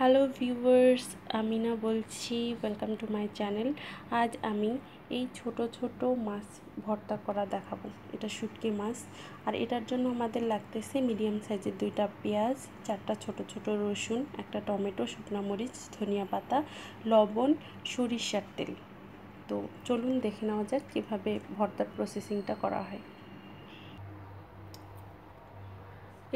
Hello viewers Amina বলছি welcome to my channel আজ আমি এই ছোট ছোট মাছ ভর্তা করা দেখাবো। এটা শুটকি মাছ। আর এটার জন্য আমাদের লাগতেছে মিডিয়াম সাইজের দুইটা পেঁয়াজ, চারটা ছোট ছোট রসুন, একটা টমেটো, শুকনো মরিচ, ধনিয়া পাতা, লবণ, সরিষার তেল। তো চলুন দেখে নেওয়া যাক কীভাবে ভর্তার প্রসেসিংটা করা হয়।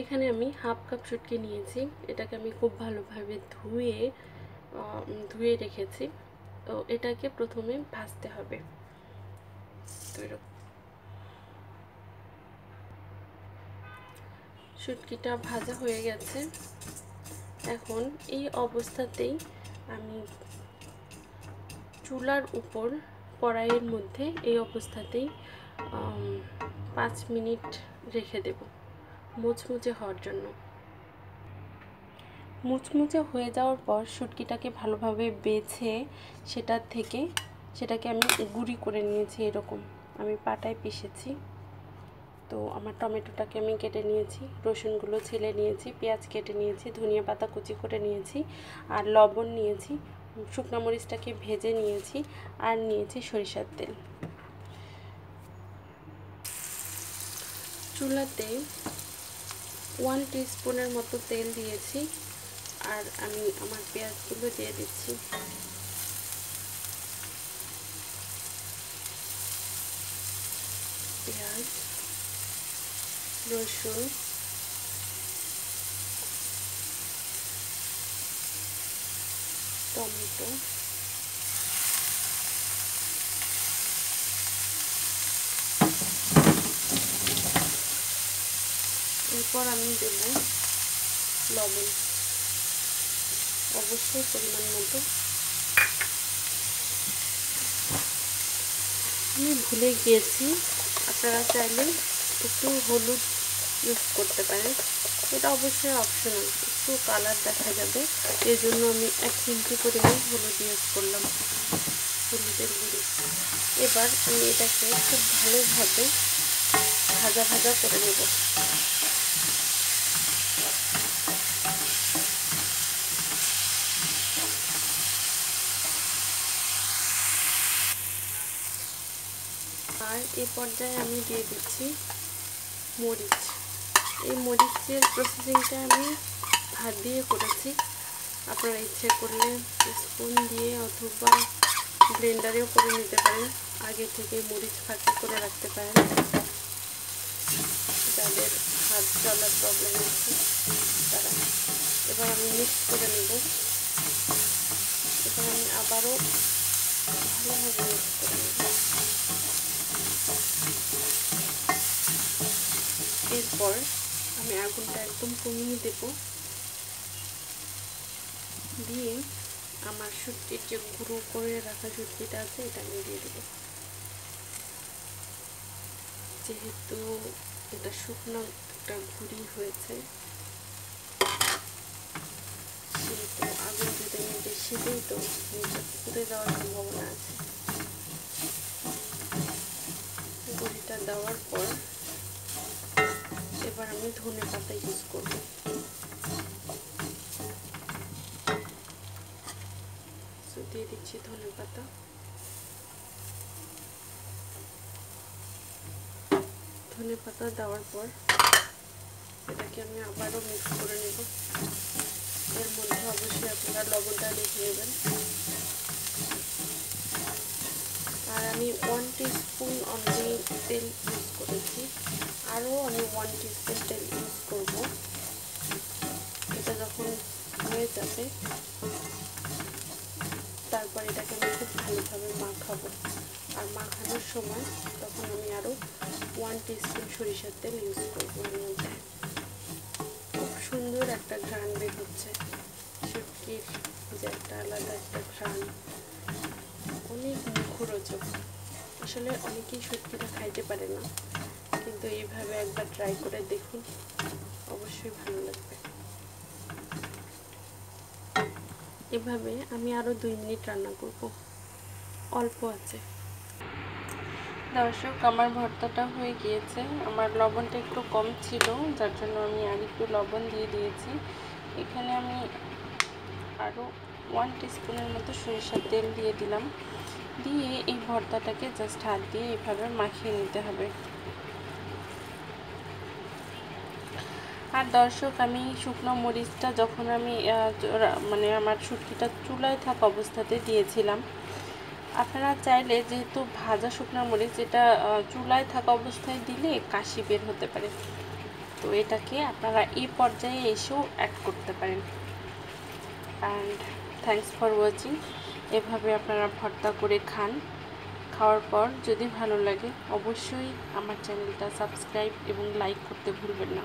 এখানে আমি হাফ কাপ শুটকি নিয়েছি। এটাকে আমি খুব ভালোভাবে ধুয়ে ধুয়ে রেখেছি। তো এটাকে প্রথমে ভাজতে হবে। শুটকিটা ভাজা হয়ে গেছে। এখন এই অবস্থাতেই আমি চুলার উপর কড়াইয়ের মধ্যে এই অবস্থাতেই পাঁচ মিনিট রেখে দেবো। মুচমুচে হওয়ার জন্য। মুচমুচে হয়ে যাওয়ার পর শুটকিটাকে ভালোভাবে বেছে সেটার থেকে সেটাকে আমি গুঁড়ি করে নিয়েছি এরকম। আমি পাটায় পিষেছি। তো আমার টমেটোটাকে আমি কেটে নিয়েছি, রসুনগুলো ছেলে নিয়েছি, পেঁয়াজ কেটে নিয়েছি, ধনিয়া পাতা কুচি করে নিয়েছি আর লবণ নিয়েছি, শুকনো মরিচটাকে ভেজে নিয়েছি আর নিয়েছি সরিষার তেল। চুলাতে ওয়ান স্পুনের মতো তেল দিয়েছি আর আমি আমার পেঁয়াজগুলো দিয়ে দিচ্ছি। পেঁয়াজ রসুন টমেটো। এরপর আমি দেব লবণ। অবশ্যই পরিমাণ মতো। আমি ভুলে গিয়েছি, আপনারা চাইলে একটু হলুদ ইউজ করতে পারেন। এটা অবশ্যই অপশনাল একটু কালার দেখা যাবে। এই জন্য আমি এক চিমটি পরিমাণ হলুদ ইউজ করলাম, হলুদের গুঁড়ি। এবার আমি এটাকে খুব ভালোভাবে ভাজা ভাজা করে নেব। আর এই পর্যায়ে আমি দিয়ে দিচ্ছি মরিচ। এই মরিচের প্রসেসিংটা আমি হাত দিয়ে করেছি। আপনারা ইচ্ছে করলে স্পুন দিয়ে অথবা ব্লেন্ডারেও করে নিতে পারেন। আগে থেকে মরিচ ফাঁকি করে রাখতে পারেন। যাদের হাত চলার প্রবলেম আছে তারা। এবার আমি মিক্স করে নেব। এবার আমি আবারও ভালোভাবে মিক্স করে নেব। এরপর আমি আগুনটা একদম কমিয়ে দেব। দিয়ে আমার সুটকির যে গুঁড়ো করে রাখা সুটকিটা আছে, এটা আমি দিয়ে দেব। যেহেতু এটা শুকনো একটা ঘুরি হয়েছে, সেহেতু আগুন যদি আমি বেশি দিই তো পুড়ে যাওয়ার সম্ভাবনা আছে। গুঁড়িটা দেওয়ার পর আমি ধনে পাতা ইউজ করব। দিয়ে দিচ্ছি ধনে পাতা। ধনে পাতা দেওয়ার পর এটাকে আমি আবারও মিক্স করে নেব। এর মধ্যে অবশ্যই আপনারা লবণটা দেখে নেবেন আর আমি ওয়ান স্পুন অনলি তেল ওয়ান টিস্পুন ইউজ করব। এটা যখন হয়ে যাবে, তারপর এটাকে আমি খুব ভালোভাবে মাখাবো। আর মাখানোর সময় তখন আমি আরও ওয়ান টিস্পুন সরিষার তেল ইউজ করব মধ্যে। খুব সুন্দর একটা ঘ্রাণ বের হচ্ছে। শুটকির যে একটা আলাদা একটা ঘ্রাণ। অনেক মুখরোচক। আসলে অনেকেই শুটকিটা খাইতে পারে না। কিন্তু এইভাবে একবার ট্রাই করে দেখুন অবশ্যই ভালো লাগবে। এভাবে আমি আরও দুই মিনিট রান্না করব। অল্প আছে। দর্শক, আমার ভর্তাটা হয়ে গিয়েছে। আমার লবণটা একটু কম ছিল, যার জন্য আমি আর একটু লবণ দিয়ে দিয়েছি। এখানে আমি আরও ওয়ান টিস্পুনের মতো সরিষার তেল দিয়ে দিলাম। দিয়ে এই ভর্তাটাকে জাস্ট হাত দিয়ে এইভাবে মাখিয়ে নিতে হবে। আর দর্শক, আমি শুকনো মরিচটা যখন আমি মানে আমার শুটকিটা চুলায় থাকা অবস্থাতে দিয়েছিলাম। আপনারা চাইলে যেহেতু ভাজা শুকনো মরিচ, এটা চুলায় থাকা অবস্থায় দিলে কাশি বের হতে পারে। তো এটাকে আপনারা এই পর্যায়ে এসেও অ্যাড করতে পারেন। অ্যান্ড থ্যাংকস ফর ওয়াচিং এভাবে আপনারা ভর্তা করে খান। খাওয়ার পর যদি ভালো লাগে, অবশ্যই আমার চ্যানেলটা সাবস্ক্রাইব এবং লাইক করতে ভুলবেন না।